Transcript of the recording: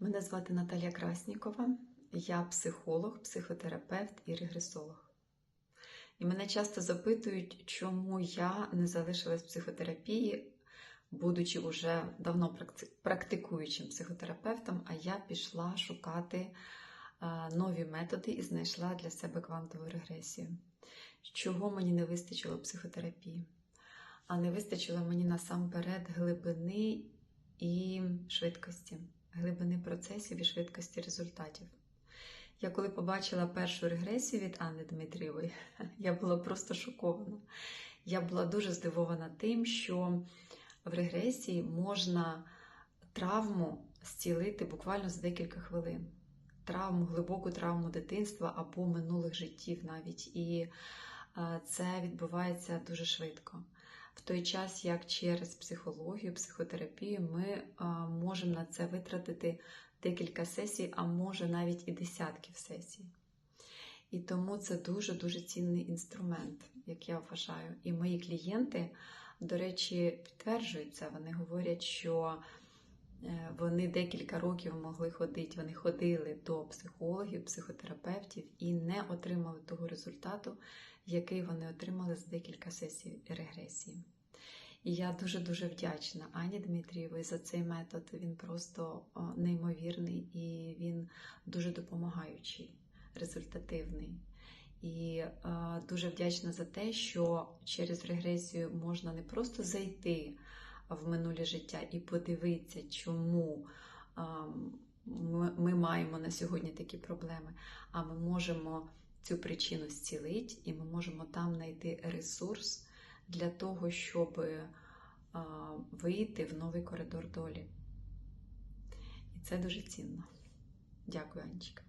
Мене звати Наталія Краснікова, я психолог, психотерапевт і регресолог. І мене часто запитують, чому я не залишилась в психотерапії, будучи вже давно практикуючим психотерапевтом, а я пішла шукати нові методи і знайшла для себе квантову регресію. Чого мені не вистачило психотерапії? А не вистачило мені насамперед глибини і швидкості, глибини процесів і швидкості результатів. Я коли побачила першу регресію від Анни Дмитрієвої, я була просто шокована. Я була дуже здивована тим, що в регресії можна травму зцілити буквально за декілька хвилин. Травму, глибоку травму дитинства або минулих життів навіть. І е, це відбувається дуже швидко. В той час, як через психологію, психотерапію, ми можемо на це витратити декілька сесій, а може навіть і десятків сесій. І тому це дуже-дуже цінний інструмент, як я вважаю. І мої клієнти, до речі, підтверджують це. Вони говорять, що вони декілька років могли ходити, вони ходили до психологів, психотерапевтів і не отримали того результату, який вони отримали з декілька сесій регресії. І я дуже-дуже вдячна Ані Дмитрієвій за цей метод. Він просто неймовірний і він дуже допомагаючий, результативний. І е, дуже вдячна за те, що через регресію можна не просто зайти в минуле життя і подивитися, чому ми маємо на сьогодні такі проблеми, а ми можемо цю причину зцілити, і ми можемо там знайти ресурс для того, щоб вийти в новий коридор долі. І це дуже цінно. Дякую, Анечка.